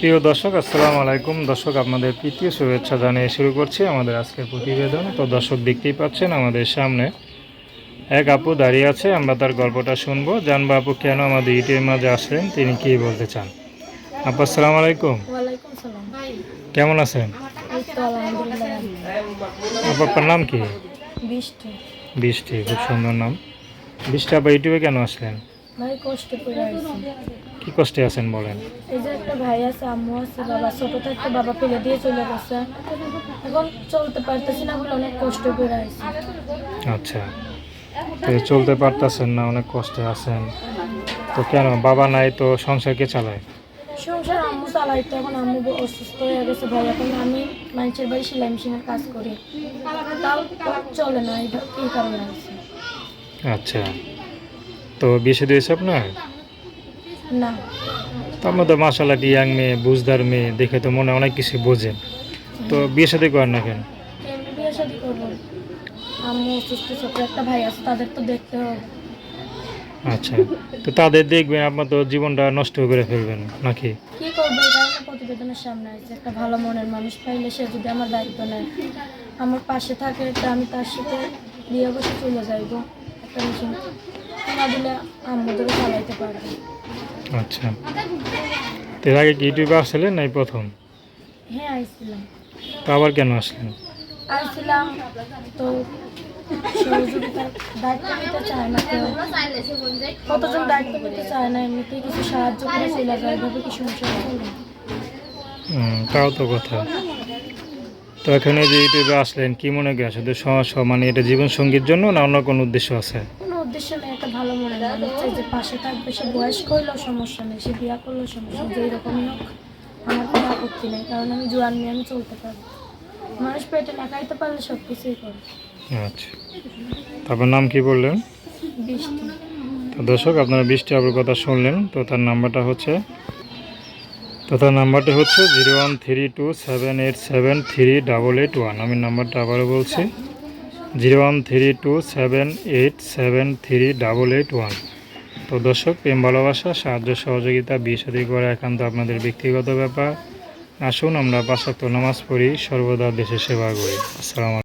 প্রিয় দর্শক আসসালামু আলাইকুম। দর্শক আপনাদের তৃতীয় শুভেচ্ছা জানিয়ে শুরু করছি আমাদের আজকের প্রতিবেদন। তো দর্শক দেখতেই পাচ্ছেন আমাদের সামনে এক আপু দাঁড়িয়ে আছে। আমরা তার গল্পটা শুনব। জানব আপু কেন আমাদের ইউটিউবের মাঝে আসলেন? তিনি কী বলতে চান? আপু আসসালামু আলাইকুম। কেমন আছেন? আপু আপনার নাম কি? বৃষ্টি। বৃষ্টি খুব সুন্দর নাম। বৃষ্টি আপা ইউটিউবে কেন আসলেন? ভাই কষ্ট করে আছি কী কষ্টে আছেন বলেন? এই যে একটা ভাই আছে আম্মু আছে বাবা ছোট থাকতে বাবা ফেলে দিয়ে চলে গেছে। এখন চলতে পারতেছি না বলে অনেক কষ্ট করে আছি আচ্ছা। তো চলতে পারতেছেন না অনেক কষ্টে আছেন। তো কেন বাবা নাই তো সংসারকে চালায়? সংসার আম্মু চালাইতো এখন আম্মু অসুস্থ হয়ে গেছে ভাই এখন আমি মানুষের বাড়ি সেলাই মেশিনের কাজ করি। তাও চলে না এই কারণে আচ্ছা। তো বিয়ে শাদী হয়েছে আপনার? না। তো আমরা তো মাসাল্লাহ ইয়াং মেয়ে বুঝদার মেয়ে দেখে তো মনে হয় অনেক কিছু বোঝেন তো বিয়ে শাদী করেন না কেন? বিয়ে শাদি করব। আম্মু অসুস্থ ছোট একটা ভাই আছে তাদের তো দেখতে হবে। আচ্ছা তো তাদের দেখবেন আপনার তো জীবনটা নষ্ট করে ফেলবেন নাকি? কি করব এই কারণে প্রতিবেদনের সামনে আছে একটা ভালো মনের মানুষ পাইলে সে যদি আমার দায়িত্ব নেয়। আমার পাশে থাকে তা আমি তার সাথে বিয়ে বসে চলে যাইব। একটা মেশিন। না দিলে আম্মু চালাইতে পারবে। আচ্ছা। এর আগে কি ইউটিউবে আসছিলেন নাই প্রথম? হ্যাঁ আইছিলাম তো আবার কেন আসলেন? আইছিলাম তো সহযোগিতার দায়িত্ব নিতে চায় না কেউ। কতজন দায়িত্ব নিতে চায় না এমনিতেই কিছু সাহায্য করে চলে যায় এভাবে কি সংসার হুম, তাও তো কথা। তো এখানে যে ইউটিউবে আসলেন কি মনে করেন? শুধু মানে এটা জীবন সঙ্গীর জন্য না অন্য কোনো উদ্দেশ্য আছে? কোনো উদ্দেশ্য নেই। যে পাশে থাকবে সে বয়স করলেও সমস্যা নেই সে বিয়া করলেও সমস্যা নেই হোক আমার নেই কারণ আমি জোয়ান নিয়ে আমি চলতে পারি মানুষ পেটে না খাইতে পারলে সব কিছুই করে। আচ্ছা। তারপর নাম কি বললেন? বৃষ্টি। তো দর্শক আপনারা বৃষ্টি আবুর কথা শুনলেন তো তার নাম্বারটা হচ্ছে তো তার নাম্বারটা হচ্ছে zero one three two seven eight seven three double eight one. আমি নাম্বারটা আবারও বলছি। Zero one three two seven eight seven three double eight one. তো দর্শক, প্রেম, ভালোবাসা, সাহায্য, সহযোগিতা, বিয়ে করা একান্ত আপনাদের ব্যক্তিগত ব্যাপার। আসুন, আমরা পাশাক্ত নামাজ পড়ি, সর্বদা দেশের সেবা করি। আসসালামু